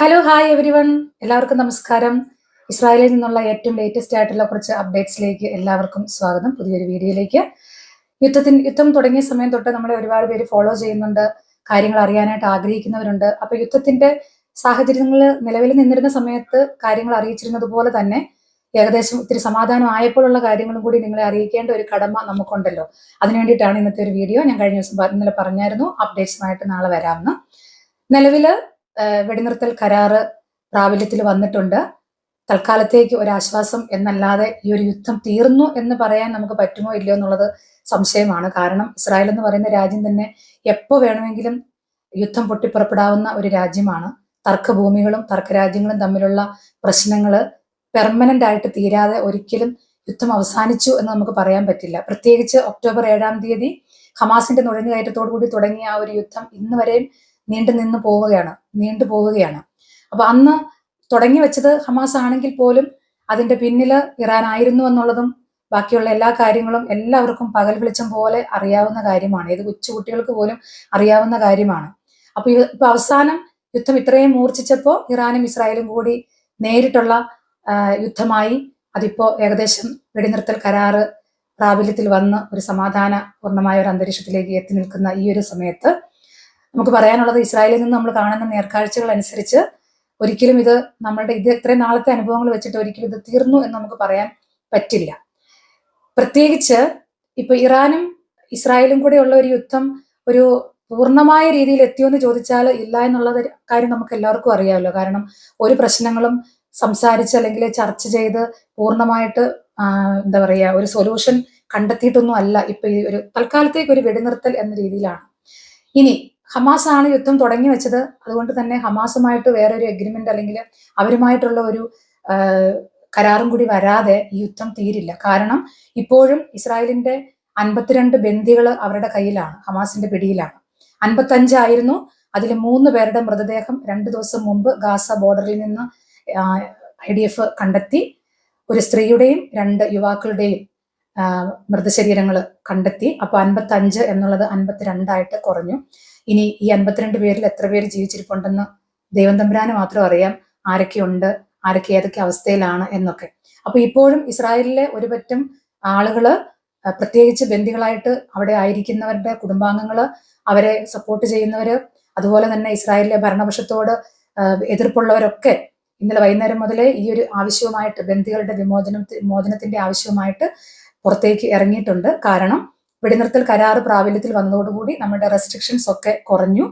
Hello hi every one എല്ലാവർക്കും നമസ്കാരം. ഇസ്രായേലിൽ നിന്നുള്ള ഏറ്റവും ലേറ്റസ്റ്റ് ആയിട്ടുള്ള കുറച്ച് അപ്ഡേറ്റ്സിലേക്ക് എല്ലാവർക്കും സ്വാഗതം. പുതിയൊരു വീഡിയോയിലേക്ക്. യുദ്ധത്തിന് യുദ്ധം തുടങ്ങിയ സമയം തൊട്ട് നമ്മളെ ഒരുപാട് പേര് ഫോളോ ചെയ്യുന്നുണ്ട്. കാര്യങ്ങൾ അറിയാനായിട്ട് ആഗ്രഹിക്കുന്നവരുണ്ട്. അപ്പൊ യുദ്ധത്തിന്റെ സാഹചര്യങ്ങൾ നിലവിൽ നിന്നിരുന്ന സമയത്ത് കാര്യങ്ങൾ അറിയിച്ചിരുന്നത് പോലെ തന്നെ ഏകദേശം ഇത്തിരി സമാധാനം ആയപ്പോഴുള്ള കാര്യങ്ങളും കൂടി നിങ്ങളെ അറിയിക്കേണ്ട ഒരു കടമ നമുക്കുണ്ടല്ലോ. അതിനു വേണ്ടിയിട്ടാണ് ഇന്നത്തെ ഒരു വീഡിയോ ഞാൻ കഴിഞ്ഞ ദിവസം ഇന്നലെ പറഞ്ഞായിരുന്നു. അപ്ഡേറ്റ്സുമായിട്ട് നാളെ വരാമെന്ന്. നിലവിൽ വെടിനിർത്തൽ കരാറ് പ്രാബല്യത്തിൽ വന്നിട്ടുണ്ട്. തൽക്കാലത്തേക്ക് ഒരു ആശ്വാസം എന്നല്ലാതെ ഈ ഒരു യുദ്ധം തീർന്നു എന്ന് പറയാൻ നമുക്ക് പറ്റുമോ ഇല്ലയോ എന്നുള്ളത് സംശയമാണ്. കാരണം ഇസ്രായേൽ എന്ന് പറയുന്ന രാജ്യം തന്നെ എപ്പോ വേണമെങ്കിലും യുദ്ധം പൊട്ടിപ്പുറപ്പെടാവുന്ന ഒരു രാജ്യമാണ്. തർക്കഭൂമികളും തർക്കരാജ്യങ്ങളും തമ്മിലുള്ള പ്രശ്നങ്ങൾ പെർമനന്റ് ആയിട്ട് തീരാതെ ഒരിക്കലും യുദ്ധം അവസാനിച്ചു എന്ന് നമുക്ക് പറയാൻ പറ്റില്ല. പ്രത്യേകിച്ച് ഒക്ടോബർ ഏഴാം തീയതി ഹമാസിന്റെ നുഴഞ്ഞുകയറ്റത്തോടു കൂടി തുടങ്ങിയ ആ ഒരു യുദ്ധം ഇന്ന് വരെയും നീണ്ടു നിന്ന് പോവുകയാണ് നീണ്ടു പോവുകയാണ്. അപ്പൊ അന്ന് തുടങ്ങി വെച്ചത് ഹമാസ് ആണെങ്കിൽ പോലും അതിന്റെ പിന്നിൽ ഇറാൻ ആയിരുന്നു എന്നുള്ളതും ബാക്കിയുള്ള എല്ലാ കാര്യങ്ങളും എല്ലാവർക്കും പകൽ വെളിച്ചം പോലെ അറിയാവുന്ന കാര്യമാണ്. ഏത് കൊച്ചുകുട്ടികൾക്ക് പോലും അറിയാവുന്ന കാര്യമാണ്. അപ്പൊ ഇപ്പൊ അവസാനം യുദ്ധം ഇത്രയും മൂർച്ഛിച്ചപ്പോൾ ഇറാനും ഇസ്രായേലും കൂടി നേരിട്ടുള്ള യുദ്ധമായി അതിപ്പോ ഏകദേശം വെടിനിർത്തൽ കരാറ് പ്രാബല്യത്തിൽ വന്ന് ഒരു സമാധാന പൂർണമായ ഒരു അന്തരീക്ഷത്തിലേക്ക് എത്തി നിൽക്കുന്ന ഈ ഒരു സമയത്ത് നമുക്ക് പറയാനുള്ളത് ഇസ്രായേലിൽ നിന്ന് നമ്മൾ കാണുന്ന നേർക്കാഴ്ചകൾ അനുസരിച്ച് ഒരിക്കലും ഇത് നമ്മളുടെ ഇത് ഇത്രയും നാളത്തെ അനുഭവങ്ങൾ വെച്ചിട്ട് ഒരിക്കലും ഇത് തീർന്നു എന്ന് നമുക്ക് പറയാൻ പറ്റില്ല. പ്രത്യേകിച്ച് ഇപ്പൊ ഇറാനും ഇസ്രായേലും കൂടെ ഉള്ള ഒരു യുദ്ധം ഒരു പൂർണമായ രീതിയിൽ എത്തിയോ എന്ന് ചോദിച്ചാൽ ഇല്ല എന്നുള്ള കാര്യം നമുക്ക് എല്ലാവർക്കും അറിയാമല്ലോ. കാരണം ഒരു പ്രശ്നങ്ങളും സംസാരിച്ച് അല്ലെങ്കിൽ ചർച്ച ചെയ്ത് പൂർണമായിട്ട് എന്താ പറയുക ഒരു സൊല്യൂഷൻ കണ്ടെത്തിയിട്ടൊന്നും അല്ല ഇപ്പൊ ഈ ഒരു തൽക്കാലത്തേക്ക് ഒരു വെടിനിർത്തൽ എന്ന രീതിയിലാണ്. ഇനി ഹമാസ് ആണ് യുദ്ധം തുടങ്ങി വെച്ചത്. അതുകൊണ്ട് തന്നെ ഹമാസുമായിട്ട് വേറെ ഒരു എഗ്രിമെന്റ് അല്ലെങ്കിൽ അവരുമായിട്ടുള്ള ഒരു കരാറും കൂടി വരാതെ ഈ യുദ്ധം തീരില്ല. കാരണം ഇപ്പോഴും ഇസ്രായേലിന്റെ അൻപത്തിരണ്ട് ബന്ദികൾ അവരുടെ കയ്യിലാണ് ഹമാസിന്റെ പിടിയിലാണ്. അൻപത്തഞ്ചായിരുന്നു. അതിൽ മൂന്ന് പേരുടെ മൃതദേഹം രണ്ട് ദിവസം മുമ്പ് ഗാസ ബോർഡറിൽ നിന്ന് ഐ ഡി എഫ് കണ്ടെത്തി. ഒരു സ്ത്രീയുടെയും രണ്ട് യുവാക്കളുടെയും മൃതശരീരങ്ങൾ കണ്ടെത്തി. അപ്പൊ അൻപത്തഞ്ച് എന്നുള്ളത് അൻപത്തിരണ്ടായിട്ട് കുറഞ്ഞു. ഇനി ഈ അൻപത്തിരണ്ട് പേരിൽ എത്ര പേര് ജീവിച്ചിരിപ്പുണ്ടെന്ന് ദൈവം തമ്പുരാന് മാത്രം അറിയാം. ആരൊക്കെയുണ്ട് ആരൊക്കെ ഏതൊക്കെ അവസ്ഥയിലാണ് എന്നൊക്കെ. അപ്പൊ ഇപ്പോഴും ഇസ്രായേലിലെ ഒരു പറ്റം ആളുകൾ പ്രത്യേകിച്ച് ബന്ദികളായിട്ട് അവിടെ ആയിരിക്കുന്നവരുടെ കുടുംബാംഗങ്ങൾ അവരെ സപ്പോർട്ട് ചെയ്യുന്നവര് അതുപോലെ തന്നെ ഇസ്രായേലിലെ ഭരണപക്ഷത്തോട് എതിർപ്പുള്ളവരൊക്കെ ഇന്നലെ വൈകുന്നേരം മുതലേ ഈ ഒരു ആവശ്യവുമായിട്ട് ബന്ധികളുടെ വിമോചനം മോചനത്തിന്റെ ആവശ്യവുമായിട്ട് പുറത്തേക്ക് ഇറങ്ങിയിട്ടുണ്ട്. കാരണം വെടിനിർത്തൽ കരാർ പ്രാബല്യത്തിൽ വന്നതോടുകൂടി നമ്മുടെ റെസ്ട്രിക്ഷൻസ് ഒക്കെ കുറഞ്ഞു.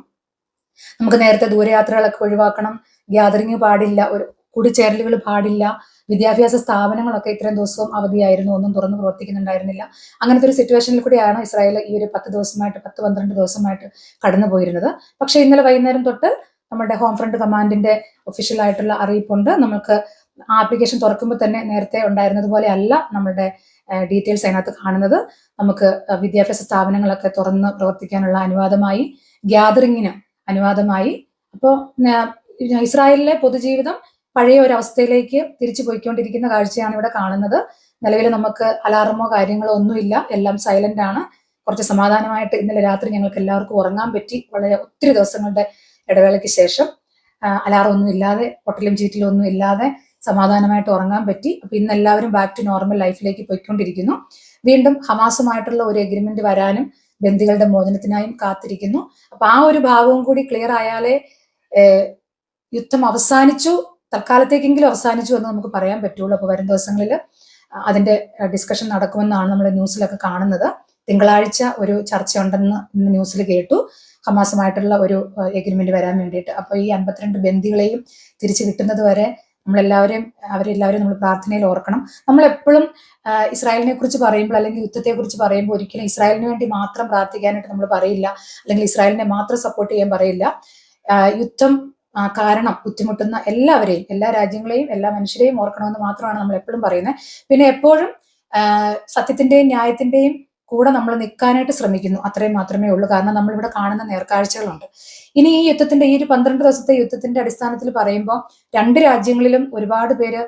നമുക്ക് നേരത്തെ ദൂരയാത്രകളൊക്കെ ഒഴിവാക്കണം. ഗ്യാതറിങ് പാടില്ല. ഒരു കൂടിച്ചേരലുകൾ പാടില്ല. വിദ്യാഭ്യാസ സ്ഥാപനങ്ങളൊക്കെ ഇത്രയും ദിവസവും അവധിയായിരുന്നു. ഒന്നും തുറന്നു പ്രവർത്തിക്കുന്നുണ്ടായിരുന്നില്ല. അങ്ങനത്തെ ഒരു സിറ്റുവേഷനിൽ കൂടിയാണ് ഇസ്രായേൽ ഈ ഒരു പത്ത് ദിവസമായിട്ട് പത്ത് പന്ത്രണ്ട് ദിവസമായിട്ട് കടന്നു പോയിരുന്നത്. പക്ഷേ ഇന്നലെ വൈകുന്നേരം തൊട്ട് നമ്മുടെ ഹോം ഫ്രണ്ട് കമാൻഡിന്റെ ഒഫീഷ്യൽ ആയിട്ടുള്ള അറിയിപ്പുണ്ട്. നമുക്ക് ആപ്ലിക്കേഷൻ തുറക്കുമ്പോൾ തന്നെ നേരത്തെ ഉണ്ടായിരുന്നത് പോലെ അല്ല നമ്മുടെ ഡീറ്റെയിൽസ് അതിനകത്ത് കാണുന്നത്. നമുക്ക് വിദ്യാഭ്യാസ സ്ഥാപനങ്ങളൊക്കെ തുറന്ന് പ്രവർത്തിക്കാനുള്ള അനുവാദമായി ഗ്യാതറിങ്ങിന് അനുവാദമായി. അപ്പോൾ ഇസ്രായേലിലെ പൊതുജീവിതം പഴയ ഒരു അവസ്ഥയിലേക്ക് തിരിച്ചു പോയിക്കൊണ്ടിരിക്കുന്ന കാഴ്ചയാണ് ഇവിടെ കാണുന്നത്. നിലവിൽ നമുക്ക് അലാറമോ കാര്യങ്ങളോ ഒന്നുമില്ല. എല്ലാം സൈലന്റ് ആണ്. കുറച്ച് സമാധാനമായിട്ട് ഇന്നലെ രാത്രി ഞങ്ങൾക്ക് എല്ലാവർക്കും ഉറങ്ങാൻ പറ്റി. വളരെ ഒത്തിരി ദിവസങ്ങളുടെ ഇടവേളയ്ക്ക് ശേഷം അലാറൊന്നും ഇല്ലാതെ പൊട്ടലും ചീറ്റിലും ഒന്നും ഇല്ലാതെ സമാധാനമായിട്ട് ഉറങ്ങാൻ പറ്റി. അപ്പൊ ഇന്ന് എല്ലാവരും ബാക്ക് ടു നോർമൽ ലൈഫിലേക്ക് പോയിക്കൊണ്ടിരിക്കുന്നു. വീണ്ടും ഹമാസുമായിട്ടുള്ള ഒരു എഗ്രിമെന്റ് വരാനും ബന്ധികളുടെ മോചനത്തിനായും കാത്തിരിക്കുന്നു. അപ്പൊ ആ ഒരു ഭാവവും കൂടി ക്ലിയർ ആയാലേ യുദ്ധം അവസാനിച്ചു. തൽക്കാലത്തേക്കെങ്കിലും അവസാനിച്ചു എന്ന് നമുക്ക് പറയാൻ പറ്റുള്ളൂ. അപ്പൊ വരും ദിവസങ്ങളിൽ അതിന്റെ ഡിസ്കഷൻ നടക്കുമെന്നാണ് നമ്മുടെ ന്യൂസിലൊക്കെ കാണുന്നത്. തിങ്കളാഴ്ച ഒരു ചർച്ച ഉണ്ടെന്ന് ഇന്ന് ന്യൂസിൽ കേട്ടു. ഹമാസുമായിട്ടുള്ള ഒരു എഗ്രിമെന്റ് വരാൻ വേണ്ടിയിട്ട്. അപ്പൊ ഈ അൻപത്തിരണ്ട് ബന്ധികളെയും തിരിച്ചു കിട്ടുന്നത് വരെ നമ്മളെല്ലാവരും അവരെല്ലാവരും നമ്മൾ പ്രാർത്ഥനയിൽ ഓർക്കണം. നമ്മൾ എപ്പോഴും ഇസ്രായേലിനെ കുറിച്ച് പറയുമ്പോൾ അല്ലെങ്കിൽ യുദ്ധത്തെ കുറിച്ച് പറയുമ്പോൾ ഒരിക്കലും ഇസ്രായേലിന് വേണ്ടി മാത്രം പ്രാർത്ഥിക്കാനായിട്ട് നമ്മൾ പറയില്ല. അല്ലെങ്കിൽ ഇസ്രായേലിനെ മാത്രം സപ്പോർട്ട് ചെയ്യാൻ പറയില്ല. യുദ്ധം കാരണം ബുദ്ധിമുട്ടുന്ന എല്ലാവരെയും എല്ലാ രാജ്യങ്ങളെയും എല്ലാ മനുഷ്യരെയും ഓർക്കണമെന്ന് മാത്രമാണ് നമ്മൾ എപ്പോഴും പറയുന്നത്. പിന്നെ എപ്പോഴും സത്യത്തിന്റെയും ന്യായത്തിന്റെയും കൂടെ നമ്മൾ നിൽക്കാനായിട്ട് ശ്രമിക്കുന്നു. അത്രയും മാത്രമേ ഉള്ളൂ. കാരണം നമ്മളിവിടെ കാണുന്ന നേർക്കാഴ്ചകളുണ്ട്. ഇനി ഈ യുദ്ധത്തിന്റെ ഈ ഒരു പന്ത്രണ്ട് ദിവസത്തെ യുദ്ധത്തിന്റെ അടിസ്ഥാനത്തിൽ പറയുമ്പോൾ രണ്ട് രാജ്യങ്ങളിലും ഒരുപാട് പേര്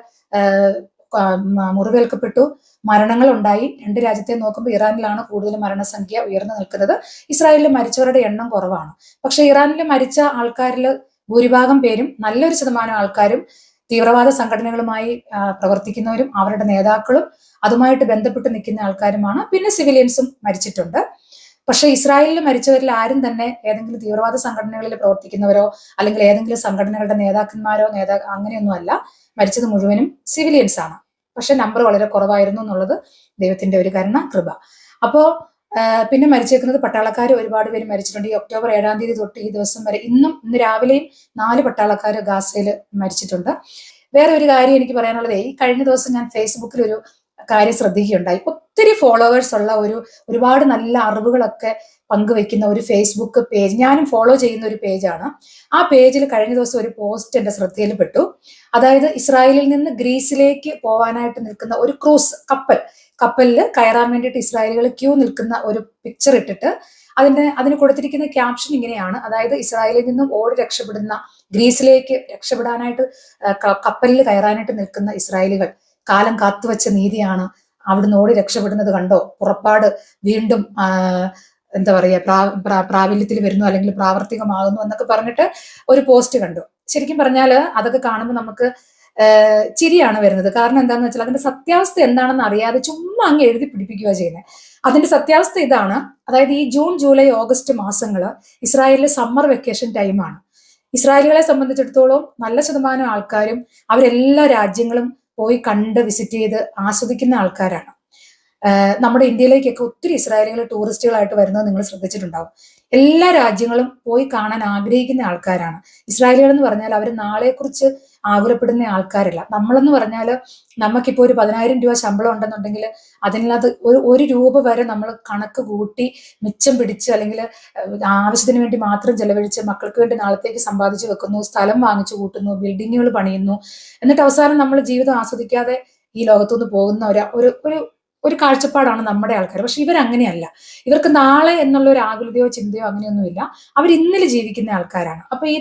മുറിവേൽക്കപ്പെട്ടു. മരണങ്ങൾ ഉണ്ടായി രണ്ട് രാജ്യത്തെ നോക്കുമ്പോൾ ഇറാനിലാണ് കൂടുതൽ മരണസംഖ്യ ഉയർന്നു നിൽക്കുന്നത്. ഇസ്രായേലിൽ മരിച്ചവരുടെ എണ്ണം കുറവാണ്. പക്ഷെ ഇറാനിൽ മരിച്ച ആൾക്കാരിൽ ഭൂരിഭാഗം പേരും നല്ലൊരു ശതമാനം ആൾക്കാരും തീവ്രവാദ സംഘടനകളുമായി പ്രവർത്തിക്കുന്നവരും അവരുടെ നേതാക്കളും അതുമായിട്ട് ബന്ധപ്പെട്ട് നിൽക്കുന്ന ആൾക്കാരുമാണ്. പിന്നെ സിവിലിയൻസും മരിച്ചിട്ടുണ്ട്. പക്ഷെ ഇസ്രായേലിൽ മരിച്ചവരിൽ ആരും തന്നെ ഏതെങ്കിലും തീവ്രവാദ സംഘടനകളിൽ പ്രവർത്തിക്കുന്നവരോ അല്ലെങ്കിൽ ഏതെങ്കിലും സംഘടനകളുടെ നേതാക്കന്മാരോ നേതാ അങ്ങനെയൊന്നും അല്ല. മരിച്ചത് മുഴുവനും സിവിലിയൻസ് ആണ് പക്ഷെ നമ്പർ വളരെ കുറവായിരുന്നു എന്നുള്ളത് ദൈവത്തിന്റെ ഒരു കരുണ കൃപ. അപ്പോ ആ, പിന്നെ മരിച്ചേക്കുന്നത് പട്ടാളക്കാർ ഒരുപാട് പേര് മരിച്ചിട്ടുണ്ട്. ഈ ഒക്ടോബർ ഏഴാം തീയതി തൊട്ട് ഈ ദിവസം വരെ ഇന്നും ഇന്ന് രാവിലെയും നാല് പട്ടാളക്കാർ ഗാസയിൽ മരിച്ചിട്ടുണ്ട്. വേറെ ഒരു കാര്യം എനിക്ക് പറയാനുള്ളത് ഈ കഴിഞ്ഞ ദിവസം ഞാൻ ഫേസ്ബുക്കിൽ ഒരു കാര്യം ശ്രദ്ധിക്കുകയുണ്ടായി. ഒത്തിരി ഫോളോവേഴ്സ് ഉള്ള ഒരു ഒരുപാട് നല്ല അറിവുകളൊക്കെ പങ്കുവെക്കുന്ന ഒരു ഫേസ്ബുക്ക് പേജ് ഞാനും ഫോളോ ചെയ്യുന്ന ഒരു പേജാണ് ആ പേജിൽ കഴിഞ്ഞ ദിവസം ഒരു പോസ്റ്റ് എന്റെ ശ്രദ്ധയിൽപ്പെട്ടു അതായത് ഇസ്രായേലിൽ നിന്ന് ഗ്രീസിലേക്ക് പോവാനായിട്ട് നിൽക്കുന്ന ഒരു ക്രൂസ് കപ്പൽ കപ്പലിൽ കയറാൻ വേണ്ടിയിട്ട് ഇസ്രായേലുകൾ ക്യൂ നിൽക്കുന്ന ഒരു പിക്ചർ ഇട്ടിട്ട് അതിന്റെ അതിന് കൊടുത്തിരിക്കുന്ന ക്യാപ്ഷൻ ഇങ്ങനെയാണ്. അതായത് ഇസ്രായേലിൽ നിന്നും ഓടി രക്ഷപ്പെടുന്ന ഗ്രീസിലേക്ക് രക്ഷപ്പെടാനായിട്ട് കപ്പലിൽ കയറാനായിട്ട് നിൽക്കുന്ന ഇസ്രായേലുകൾ കാലം കാത്തുവച്ച നീതിയാണ് അവിടുന്ന് ഓടി രക്ഷപ്പെടുന്നത് കണ്ടോ? പുറപ്പാട് വീണ്ടും എന്താ പറയുക പ്രാ പ്രാ- പ്രാബല്യത്തിൽ വരുന്നു അല്ലെങ്കിൽ പ്രാവർത്തികമാകുന്നു എന്നൊക്കെ പറഞ്ഞിട്ട് ഒരു പോസ്റ്റ് കണ്ടു. ശരിക്കും പറഞ്ഞാൽ അതൊക്കെ കാണുമ്പോൾ നമുക്ക് ചിരിയാണ് വരുന്നത്. കാരണം എന്താണെന്ന് വെച്ചാൽ അതിന്റെ സത്യാവസ്ഥ എന്താണെന്ന് അറിയാതെ ചുമ്മാ അങ്ങ് എഴുതി പിടിപ്പിക്കുക ചെയ്യുന്നത് അതിന്റെ സത്യാവസ്ഥ ഇതാണ്. അതായത് ഈ ജൂൺ ജൂലൈ ഓഗസ്റ്റ് മാസങ്ങൾ ഇസ്രായേലിലെ സമ്മർ വെക്കേഷൻ ടൈമാണ് ഇസ്രായേലുകളെ സംബന്ധിച്ചിടത്തോളം നല്ല ശതമാനം ആൾക്കാരും അവരെല്ലാ രാജ്യങ്ങളും പോയി കണ്ട് വിസിറ്റ് ചെയ്ത് ആസ്വദിക്കുന്ന ആൾക്കാരാണ്. നമ്മുടെ ഇന്ത്യയിലേക്കൊക്കെ ഒത്തിരി ഇസ്രായേലികൾ ടൂറിസ്റ്റുകളായിട്ട് വരുന്നത് നിങ്ങൾ ശ്രദ്ധിച്ചിട്ടുണ്ടാവും. എല്ലാ രാജ്യങ്ങളും പോയി കാണാൻ ആഗ്രഹിക്കുന്ന ആൾക്കാരാണ്. ഇസ്രായേലികൾ എന്ന് പറഞ്ഞാൽ അവർ നാളെക്കുറിച്ച് ആകുലപ്പെടുന്ന ആൾക്കാരല്ല. നമ്മളെന്ന് പറഞ്ഞാൽ നമുക്കിപ്പോൾ ഒരു പതിനായിരം രൂപ ശമ്പളം ഉണ്ടെന്നുണ്ടെങ്കിൽ അതിനകത്ത് ഒരു ഒരു രൂപ വരെ നമ്മൾ കണക്ക് കൂട്ടി മിച്ചം പിടിച്ച് അല്ലെങ്കിൽ ആവശ്യത്തിന് വേണ്ടി മാത്രം ചെലവഴിച്ച് മക്കൾക്ക് വേണ്ടി നാളത്തേക്ക് സമ്പാദിച്ചു വെക്കുന്നു സ്ഥലം വാങ്ങിച്ചു കൂട്ടുന്നു ബിൽഡിങ്ങുകൾ പണിയുന്നു. എന്നിട്ട് അവസാനം നമ്മൾ ജീവിതം ആസ്വദിക്കാതെ ഈ ലോകത്തുനിന്ന് പോകുന്ന ഒരു ഒരു ഒരു കാഴ്ചപ്പാടാണ് നമ്മുടെ ആൾക്കാർ പക്ഷെ ഇവരങ്ങനെയല്ല. ഇവർക്ക് നാളെ എന്നുള്ള ഒരു ആകുലതയോ ചിന്തയോ അങ്ങനെയൊന്നുമില്ല. അവർ ഇന്നലെ ജീവിക്കുന്ന ആൾക്കാരാണ്. അപ്പൊ ഈ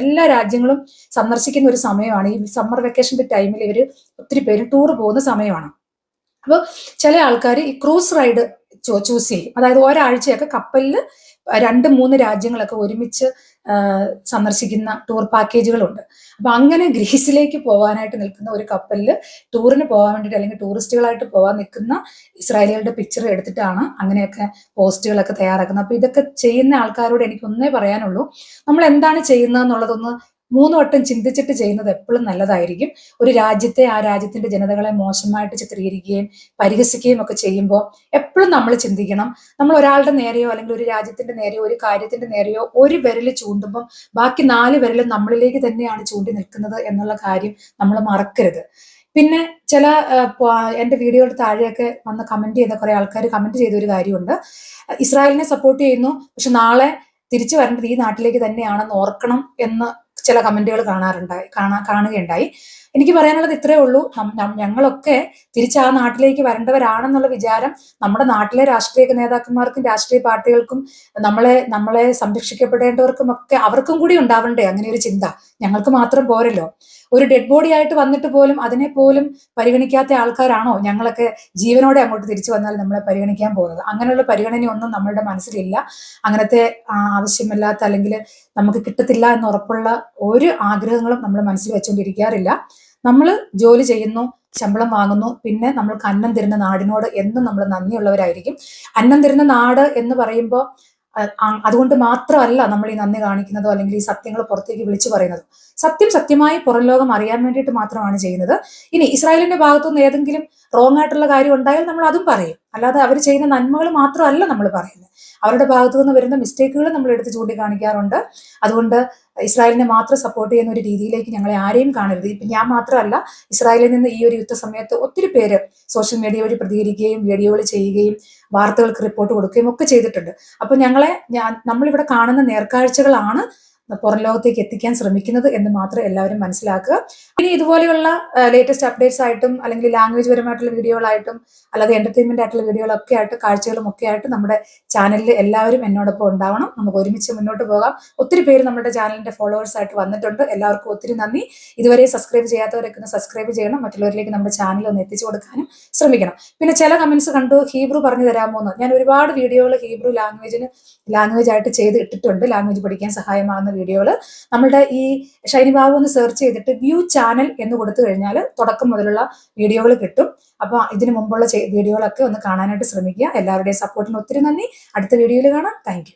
എല്ലാ രാജ്യങ്ങളും സന്ദർശിക്കുന്ന ഒരു സമയമാണ്. ഈ സമ്മർ വെക്കേഷന്റെ ടൈമിൽ ഇവർ ഒത്തിരി പേര് ടൂർ പോകുന്ന സമയമാണ്. അപ്പോൾ ചില ആൾക്കാർ ഈ ക്രൂസ് റൈഡ് ചൂസ് ചെയ്യും. അതായത് ഒരാഴ്ചയൊക്കെ കപ്പലിൽ രണ്ട് മൂന്ന് രാജ്യങ്ങളൊക്കെ ഒരുമിച്ച് സന്ദർശിക്കുന്ന ടൂർ പാക്കേജുകളുണ്ട് അപ്പൊ അങ്ങനെ ഗ്രീസിലേക്ക് പോകാനായിട്ട് നിൽക്കുന്ന ഒരു കപ്പലിൽ ടൂറിന് പോകാൻ വേണ്ടിയിട്ട് അല്ലെങ്കിൽ ടൂറിസ്റ്റുകളായിട്ട് പോകാൻ നിൽക്കുന്ന ഇസ്രായേലികളുടെ പിക്ചർ എടുത്തിട്ടാണ് അങ്ങനെയൊക്കെ പോസ്റ്റുകളൊക്കെ തയ്യാറാക്കുന്നത്. അപ്പൊ ഇതൊക്കെ ചെയ്യുന്ന ആൾക്കാരോട് എനിക്ക് ഒന്നേ പറയാനുള്ളൂ. നമ്മൾ എന്താണ് ചെയ്യുന്നത് എന്നുള്ളതൊന്ന് മൂന്ന് വട്ടം ചിന്തിച്ചിട്ട് ചെയ്യുന്നത് എപ്പോഴും നല്ലതായിരിക്കും. ഒരു രാജ്യത്തെ ആ രാജ്യത്തിന്റെ ജനതകളെ മോശമായിട്ട് ചിത്രീകരിക്കുകയും പരിഹസിക്കുകയും ഒക്കെ ചെയ്യുമ്പോൾ എപ്പോഴും നമ്മൾ ചിന്തിക്കണം. നമ്മൾ ഒരാളുടെ നേരെയോ അല്ലെങ്കിൽ ഒരു രാജ്യത്തിന്റെ നേരെയോ ഒരു കാര്യത്തിന്റെ നേരെയോ ഒരു വിരൽ ചൂണ്ടുമ്പം ബാക്കി നാല് വിരലും നമ്മളിലേക്ക് തന്നെയാണ് ചൂണ്ടി നിൽക്കുന്നത് എന്നുള്ള കാര്യം നമ്മൾ മറക്കരുത്. പിന്നെ ചില എന്റെ വീഡിയോയുടെ താഴെയൊക്കെ വന്ന് കമന്റ് ചെയ്ത കുറെ ആൾക്കാർ കമന്റ് ചെയ്ത ഒരു കാര്യമുണ്ട്. ഇസ്രായേലിനെ സപ്പോർട്ട് ചെയ്യുന്നു. പക്ഷെ നാളെ തിരിച്ചു വരേണ്ടത് ഈ നാട്ടിലേക്ക് തന്നെയാണെന്ന് ഓർക്കണം എന്ന് ചില കമന്റുകൾ കാണാറുണ്ടായി കാണാ കാണുകയുണ്ടായി. എനിക്ക് പറയാനുള്ളത് ഇത്രയേ ഉള്ളൂ. ഞങ്ങളൊക്കെ തിരിച്ച് ആ നാട്ടിലേക്ക് വരേണ്ടവരാണെന്നുള്ള വിചാരം നമ്മുടെ നാട്ടിലെ രാഷ്ട്രീയ നേതാക്കന്മാർക്കും രാഷ്ട്രീയ പാർട്ടികൾക്കും നമ്മളെ നമ്മളെ സംരക്ഷിക്കപ്പെടേണ്ടവർക്കും ഒക്കെ അവർക്കും കൂടി ഉണ്ടാവണ്ടേ അങ്ങനെ ഒരു ചിന്ത. ഞങ്ങൾക്ക് മാത്രം പോരല്ലോ. ഒരു ഡെഡ് ബോഡി ആയിട്ട് വന്നിട്ട് പോലും അതിനെ പോലും പരിഗണിക്കാത്ത ആൾക്കാരാണോ ഞങ്ങളൊക്കെ ജീവനോടെ അങ്ങോട്ട് തിരിച്ചു വന്നാൽ നമ്മളെ പരിഗണിക്കാൻ പോകുന്നത്? അങ്ങനെയുള്ള പരിഗണനയൊന്നും നമ്മളുടെ മനസ്സിലില്ല. അങ്ങനത്തെ ആവശ്യമില്ലാത്ത അല്ലെങ്കിൽ നമുക്ക് കിട്ടത്തില്ല എന്ന് ഉറപ്പുള്ള ഒരു ആഗ്രഹങ്ങളും നമ്മൾ മനസ്സിൽ വെച്ചുകൊണ്ടിരിക്കാറില്ല നമ്മൾ ജോലി ചെയ്യുന്നു ശമ്പളം വാങ്ങുന്നു പിന്നെ നമ്മൾക്ക് അന്നം തരുന്ന നാടിനോട് എന്നും നമ്മൾ നന്ദിയുള്ളവരായിരിക്കും. അന്നം തരുന്ന നാട് എന്ന് പറയുമ്പോൾ അതുകൊണ്ട് മാത്രമല്ല നമ്മൾ ഈ നന്ദി കാണിക്കുന്നതോ അല്ലെങ്കിൽ ഈ സത്യങ്ങൾ പുറത്തേക്ക് വിളിച്ചു പറയുന്നത്. സത്യം സത്യമായി പുറം ലോകം അറിയാൻ വേണ്ടിയിട്ട് മാത്രമാണ് ചെയ്യുന്നത്. ഇനി ഇസ്രായേലിന്റെ ഭാഗത്തുനിന്ന് ഏതെങ്കിലും റോങ് ആയിട്ടുള്ള കാര്യം ഉണ്ടായാൽ നമ്മൾ അതും പറയും. അല്ലാതെ അവർ ചെയ്യുന്ന നന്മകൾ മാത്രമല്ല നമ്മൾ പറയുന്നത്. അവരുടെ ഭാഗത്തു നിന്ന് വരുന്ന മിസ്റ്റേക്കുകൾ നമ്മൾ എടുത്ത് ചൂണ്ടിക്കാണിക്കാറുണ്ട്. അതുകൊണ്ട് ഇസ്രായേലിനെ മാത്രം സപ്പോർട്ട് ചെയ്യുന്ന ഒരു രീതിയിലേക്ക് ഞങ്ങളെ ആരെയും കാണരുത്. ഇപ്പം ഞാൻ മാത്രമല്ല ഇസ്രായേലിൽ നിന്ന് ഈ ഒരു യുദ്ധ സമയത്ത് ഒത്തിരി പേര് സോഷ്യൽ മീഡിയ വഴി പ്രതികരിക്കുകയും വീഡിയോകൾ ചെയ്യുകയും വാർത്തകൾക്ക് റിപ്പോർട്ട് കൊടുക്കുകയും ഒക്കെ ചെയ്തിട്ടുണ്ട്. അപ്പോൾ ഞങ്ങളെ ഞാൻ നമ്മളിവിടെ കാണുന്ന നേർക്കാഴ്ചകളാണ് പുറം ലോകത്തേക്ക് എത്തിക്കാൻ ശ്രമിക്കുന്നത് എന്ന് മാത്രം എല്ലാവരും മനസ്സിലാക്കുക. ഇനി ഇതുപോലെയുള്ള ലേറ്റസ്റ്റ് അപ്ഡേറ്റ്സ് ആയിട്ടും അല്ലെങ്കിൽ ലാംഗ്വേജ് പരമായിട്ടുള്ള വീഡിയോകളായിട്ടും അല്ലാതെ എന്റർടൈൻമെന്റ് ആയിട്ടുള്ള വീഡിയോകളൊക്കെ ആയിട്ട് കാഴ്ചകളും ഒക്കെ ആയിട്ട് നമ്മുടെ ചാനലിൽ എല്ലാവരും എന്നോടൊപ്പം ഉണ്ടാവണം. നമുക്ക് ഒരുമിച്ച് മുന്നോട്ട് പോകാം. ഒത്തിരി പേര് നമ്മുടെ ചാനലിന്റെ ഫോളോവേഴ്സ് ആയിട്ട് വന്നിട്ടുണ്ട്. എല്ലാവർക്കും ഒത്തിരി നന്ദി. ഇതുവരെ സബ്സ്ക്രൈബ് ചെയ്യാത്തവരൊക്കെ ഒന്ന് സബ്സ്ക്രൈബ് ചെയ്യണം. മറ്റുള്ളവരിലേക്ക് നമ്മുടെ ചാനൽ ഒന്ന് എത്തിച്ചു കൊടുക്കാനും ശ്രമിക്കണം. പിന്നെ ചില കമന്റ്സ് കണ്ടു ഹീബ്രു പറഞ്ഞു തരാമോ എന്ന്. ഞാൻ ഒരുപാട് വീഡിയോകൾ ഹീബ്രു ലാംഗ്വേജിന് ലാംഗ്വേജ് ആയിട്ട് ചെയ്ത് ഇട്ടിട്ടുണ്ട്. ലാംഗ്വേജ് പഠിക്കാൻ സഹായമാകുന്ന വീഡിയോകൾ നമ്മളുടെ ഈ ഷൈനി ബാബു എന്ന് സെർച്ച് ചെയ്തിട്ട് വ്യൂ ചാനൽ എന്ന് കൊടുത്തു കഴിഞ്ഞാൽ തുടക്കം മുതലുള്ള വീഡിയോകൾ കിട്ടും. അപ്പോൾ ഇതിനു മുമ്പുള്ള വീഡിയോകളൊക്കെ ഒന്ന് കാണാനായിട്ട് ശ്രമിക്കുക. എല്ലാവരുടെയും സപ്പോർട്ടിന് ഒത്തിരി നന്ദി. അടുത്ത വീഡിയോയിൽ കാണാം. താങ്ക്